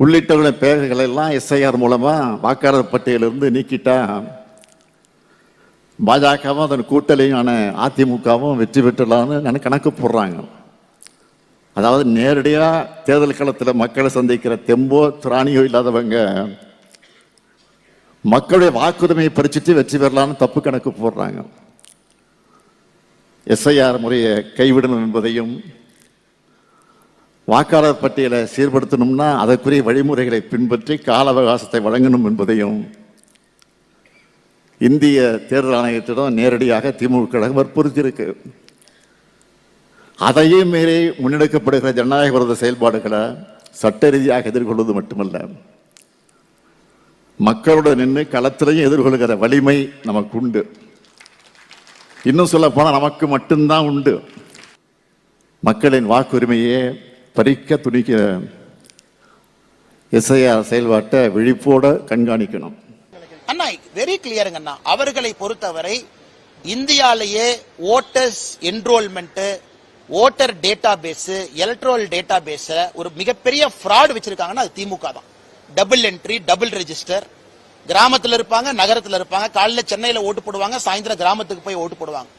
உள்ளிட்டவர்களின் பெயர்களை எல்லாம் எஸ்ஐஆர் மூலமாக வாக்காளர் பட்டியலிருந்து நீக்கிட்டா பாஜகவும் அதன் கூட்டணியான அதிமுகவும் வெற்றி பெற்றலாம்னு நான் கணக்கு போடுறாங்க. அதாவது நேரடியாக தேர்தல் களத்தில் மக்களை சந்திக்கிற தெம்போ திராணியோ இல்லாதவங்க மக்களுடைய வாக்குரிமையை பறிச்சுட்டு வெற்றி பெறலாம்னு தப்பு கணக்கு போடுறாங்க. எஸ்ஐஆர் முறையை கைவிடணும் என்பதையும் வாக்காளர் பட்டியலை சீர்படுத்தணும்னா அதற்குரிய வழிமுறைகளை பின்பற்றி கால அவகாசத்தை வழங்கணும் என்பதையும் இந்திய தேர்தல் ஆணையத்திடம் நேரடியாக திமுக கழகம் வற்புறுத்தியிருக்கு. அதையும் மீறி முன்னெடுக்கப்படுகிற ஜனநாயக விரோத செயல்பாடுகளை சட்ட ரீதியாக எதிர்கொள்வது மட்டுமல்ல. மக்களோட நின்று களத்திலையும் எதிர்கொள்கிற வலிமை நமக்கு உண்டு இன்னும் சொல்ல போனால் நமக்கு மட்டும்தான் உண்டு. மக்களின் வாக்குரிமையே பறிக்க துணிக்க எஸ்ஐஆர் செயல்பாட்டை விழிப்போட கண்காணிக்கணும். அண்ணா வெரி கிளியருங்க அண்ணா. அவர்களை பொறுத்தவரை இந்தியாலேயே voters enrolment voter database electoral database ஒரு மிகப்பெரிய ஃப்ராட் வச்சிருக்காங்கன்னா அது திமுக தான். டபுள் என்ட்ரி டபுள் ரெஜிஸ்டர் கிராமத்தில் இருப்பாங்க நகரத்தில் இருப்பாங்க காலையில் சென்னையில் ஓட்டு போடுவாங்க சாயந்தரம் கிராமத்துக்கு போய் ஓட்டு போடுவாங்க.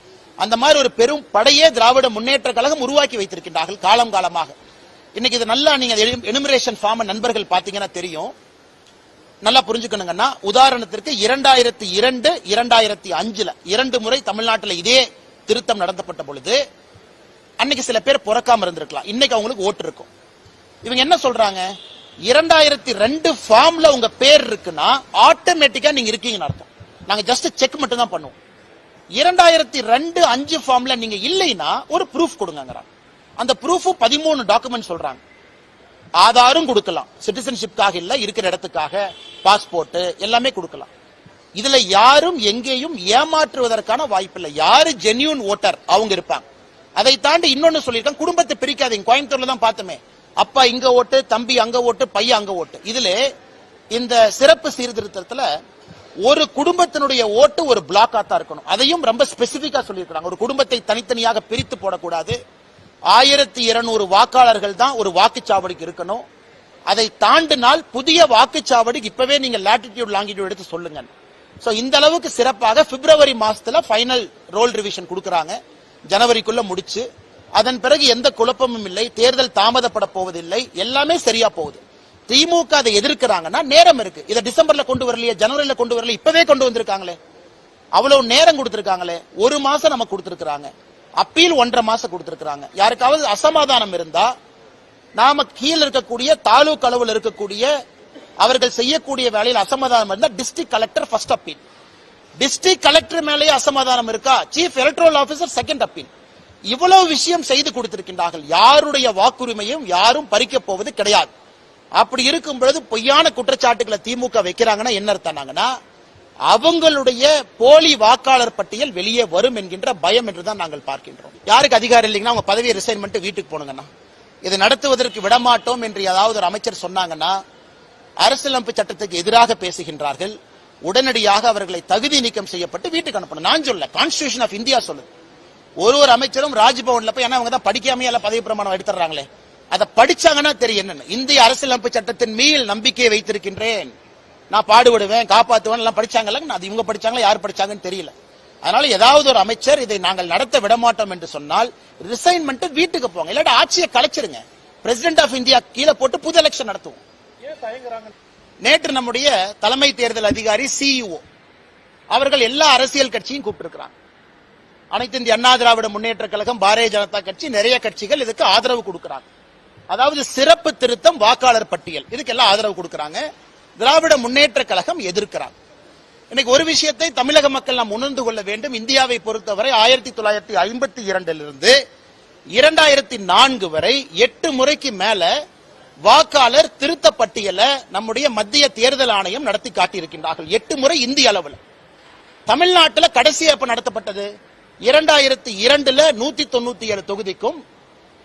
அந்த மாதிரி ஒரு பெரும் படையே திராவிட முன்னேற்ற கழகம் உருவாக்கி வைத்திருக்கின்றார்கள் காலம் காலமாக. இன்னைக்கு இது நல்லா நீங்க எனுமரேஷன் ஃபார்ம் நண்பர்கள் பாத்தீங்கன்னா தெரியும். நல்லா புரிஞ்சுக்கணுங்கன்னா உதாரணத்திற்கு இரண்டாயிரத்தி இரண்டு இரண்டாயிரத்தி அஞ்சுல இரண்டு முறை தமிழ்நாட்டில் இதே திருத்தம் நடத்தப்பட்ட பொழுது அன்னைக்கு சில பேர் பிறக்காம இருந்திருக்கலாம். இன்னைக்கு அவங்களுக்கு ஓட்டு இருக்கும். இவங்க என்ன சொல்றாங்க? இரண்டாயிரத்தி ரெண்டு ஃபார்ம்ல உங்க பேர் இருக்குன்னா ஆட்டோமேட்டிக்கா நீங்க இருக்கீங்கன்னு அர்த்தம். நாங்க ஜஸ்ட் செக் மட்டும் தான் பண்ணுவோம். இரண்டாயிரத்தி ரெண்டு அஞ்சு ஃபார்ம்ல நீங்க இல்லைன்னா ஒரு ப்ரூஃப் கொடுங்கங்கறாங்க. அந்த ப்ரூஃப் பதிமூணு டாக்குமெண்ட் சொல்றாங்க. ஆதாரும் கொடுக்கலாம். சிட்டிசன்ஷிப்காக இல்ல இருக்கிற இடத்துக்காக பாஸ்போர்ட் எல்லாமே கொடுக்கலாம். இதுல யாரும் எங்கேயும் ஏமாற்றுவதற்கான வாய்ப்பு இல்லை. யாரு ஜென்யூன் ஓட்டர் அவங்க இருப்பாங்க. அதை தாண்டி இன்னொன்னு சொல்லியிருக்காங்க குடும்பத்தை பிரிக்காதீங்க. கோயம்புத்தூர்ல தான் பார்த்தோமே. அப்பா இங்க ஓட்டு தம்பி அங்க ஓட்டு பையன் அங்க ஓட்டு. இதுல இந்த சிறப்பு சீர்திருத்தத்துல ஒரு குடும்பத்தினுடைய ஓட்டு ஒரு பிளாக்கா தான் இருக்கணும். அதையும் ரொம்ப ஸ்பெசிபிக்கா சொல்லியிருக்காங்க ஒரு குடும்பத்தை தனித்தனியாக பிரித்து போடக்கூடாது. ஆயிரத்தி இருநூறு வாக்காளர்கள் தான் ஒரு வாக்குச்சாவடிக்கு இருக்கணும். அதை தாண்டினால் புதிய வாக்குச்சாவடிக்கு இப்பவே நீங்க லாட்டிடியூட் லாங்கிடியூட் எடுத்து சொல்லுங்க சோ இந்த அளவுக்கு சிறப்பாக பிப்ரவரி மாசத்துல ஃபைனல் ரோல் ரிவிஷன் கொடுக்கறாங்க. ஜனவரிக்குள்ள முடிச்சு. அதன் பிறகு எந்த குழப்பமும் இல்லை. தேர்தல் தாமதப்பட போவதில்லை. எல்லாமே சரியா போகுது. திமுக அதை எதிர்க்கிறாங்கன்னா நேரம் இருக்கு. இதை டிசம்பர்ல கொண்டு வரலையே ஜனவரியில கொண்டு வரல இப்பவே கொண்டு வந்திருக்காங்களே. அவ்வளவு நேரம் கொடுத்திருக்காங்களே. ஒரு மாசம் நமக்கு கொடுத்திருக்கிறாங்க. அப்பீல் ஒன்றரை மாசம் கொடுத்திருக்கிறாங்க. யாருக்காவது அசமாதானம் இருந்தா நாம கீழே இருக்கக்கூடிய தாலுக் அளவில் இருக்கக்கூடிய அவர்கள் செய்யக்கூடிய வேலையில் அசமாதானம் இருந்தா district collector first appeal district collector மேலேயே அசமாதானம் இருக்கா? Chief electoral officer second appeal இவ்வளவு விஷயம் செய்து கொடுத்திருக்கின்றார்கள். யாருடைய வாக்குரிமையும் யாரும் பறிக்க போவது கிடையாது. அப்படி இருக்கும் பொழுது பொய்யான குற்றச்சாட்டுகளை திமுக வைக்கிறாங்கன்னா என்ன அர்த்தம்னாங்கன்னா அவங்களுடைய போலி வாக்காளர் பட்டியல் வெளியே வரும் என்கின்ற பயம் என்றுதான் நாங்கள் பார்க்கின்றோம். யாருக்கு அதிகாரம் இல்லைங்கன்னா அவங்க பதவியை ரிசைன் பண்ணிட்டு வீட்டுக்கு போனுங்கண்ணா இதை நடத்துவதற்கு விடமாட்டோம் என்று ஏதாவது ஒரு அமைச்சர் சொன்னாங்கன்னா அரசியலமைப்பு சட்டத்துக்கு எதிராக பேசுகின்றார்கள். உடனடியாக அவர்களை தகுதி நீக்கம் செய்யப்பட்டு வீட்டுக்கு அனுப்பணும். நான் சொல்ல கான்ஸ்டியூஷன் ஆஃப் இந்தியா சொல்லுது. ஒரு ஒரு அமைச்சரும் ராஜ்பவன்ல போய் ஏன்னா அவங்க தான் படிக்காமையே எல்லாம் பதவி பிரமாணம் எடுத்துறாங்களே அதை படிச்சாங்கன்னா தெரியும் என்னன்னு. இந்திய அரசியலமைப்பு சட்டத்தின் மீள் நம்பிக்கையை வைத்திருக்கின்றேன். நான் பாடுபடுவேன் காப்பாத்துவேன் எல்லாம் படிச்சாங்கல்ல? அது இவங்க படிச்சாங்களா யார் படிச்சாங்கன்னு தெரியல. அதனால ஏதாவது ஒரு அமைச்சர் இதை நாங்கள் நடத்த விடமாட்டோம் என்று சொன்னால் ரிசைன்மெண்ட் வீட்டுக்கு போங்க. இல்லாட்டி ஆட்சியை கலைச்சிருங்க. பிரசிடென்ட் ஆஃப் இந்தியா கீழே போட்டு புது எலெக்ஷன் நடத்துவோம். நேற்று நம்முடைய தலைமை தேர்தல் அதிகாரி சிஇஓ அவர்கள் எல்லா அரசியல் கட்சியும் கூப்பிட்டிருக்கிறாங்க. அனைத்து இந்திய அண்ணா திராவிட முன்னேற்ற கழகம் பாரதிய ஜனதா கட்சி நிறைய கட்சிகள் இதுக்கு ஆதரவு கொடுக்கிறாங்க. அதாவது சிறப்பு திருத்தம் வாக்காளர் பட்டியல். இதுக்கு எல்லாம் ஆதரவு கொடுக்கறாங்க. திராவிட முன்னேற்ற கழகம் எதிர்க்கிறாங்க இன்னைக்கு ஒரு விஷயத்தை தமிழக மக்கள் நாம் உணர்ந்து கொள்ள வேண்டும். இந்தியாவை பொறுத்தவரை ஆயிரத்தி தொள்ளாயிரத்தி ஐம்பத்தி இரண்டிலிருந்து இரண்டாயிரத்தி நான்கு வரை எட்டு முறைக்கு மேல வாக்காளர் திருத்த பட்டியலை நம்முடைய மத்திய தேர்தல் ஆணையம் நடத்தி காட்டியிருக்கின்றார்கள். எட்டு முறை இந்திய அளவில். தமிழ்நாட்டில் கடைசி எப்ப நடத்தப்பட்டது. இரண்டாயிரத்தி இரண்டுல நூத்தி தொண்ணூத்தி ஏழு தொகுதிக்கும்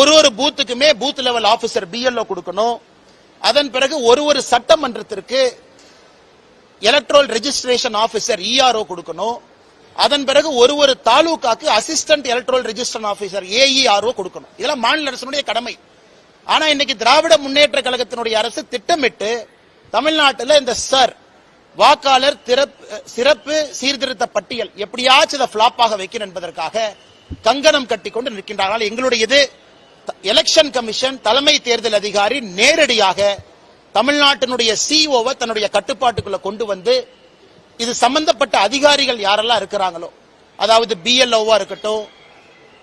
ஒரு ஒரு பூத்துக்குமே பூத் லெவல் ஆபீசர் பிஎல்ஓ கொடுக்கணும். அதன் பிறகு ஒரு ஒரு சட்டமன்றத்திற்கு எலக்ட்ரல் ரெஜிஸ்ட்ரேஷன் ஆபீசர் இஆர்ஓ கொடுக்கணும். அதன் பிறகு ஒரு ஒரு தாலுகாக்கு assistant electoral registration officer AERO கொடுக்கணும். இதெல்லாம் மாநில அரசினுடைய கடமை. ஆனா இன்னைக்கு திராவிட முன்னேற்ற கழகத்தினுடைய அரசு திட்டமிட்டு தமிழ்நாட்டில் இந்த சர் வாக்காளர் சிறப்பு சீர்திருத்த பட்டியல் எப்படியாச்சும் இதை ஃபிளாப்பாக வைக்கணும் என்பதற்காக கங்கணம் கட்டி கொண்டு நிற்கின்றார்கள். எங்களுடைய இது எலெக்ஷன் கமிஷன் தலைமை தேர்தல் அதிகாரி நேரடியாக தமிழ்நாட்டினுடைய சிஓவை தன்னுடைய கட்டுப்பாட்டுக்குள்ள கொண்டு வந்து இது சம்பந்தப்பட்ட அதிகாரிகள் யாரெல்லாம் இருக்கிறாங்களோ அதாவது பிஎல்ஓவா இருக்கட்டும்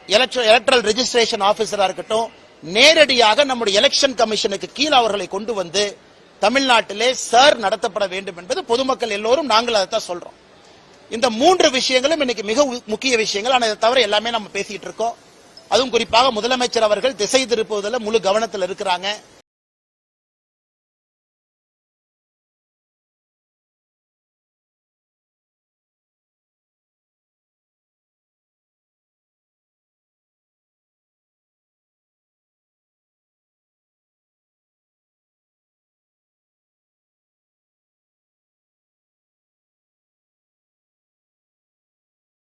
எலக்ட்ரல் ரெஜிஸ்ட்ரேஷன் ஆபீசரா இருக்கட்டும் நேரடியாக நம்முடைய எலெக்ஷன் கமிஷனுக்கு கீழ் அவர்களை கொண்டு வந்து தமிழ்நாட்டிலே சர் நடத்தப்பட வேண்டும் என்பது பொதுமக்கள் எல்லோரும் நாங்கள் அதைத்தான் சொல்றோம். இந்த மூன்று விஷயங்களும் இன்னைக்கு மிக முக்கிய விஷயங்கள். ஆனால் இதை தவிர எல்லாமே நம்ம பேசிட்டு இருக்கோம். அதுவும் குறிப்பாக முதலமைச்சர் அவர்கள் திசை திருப்புவதில் முழு கவனத்தில் இருக்கிறாங்க.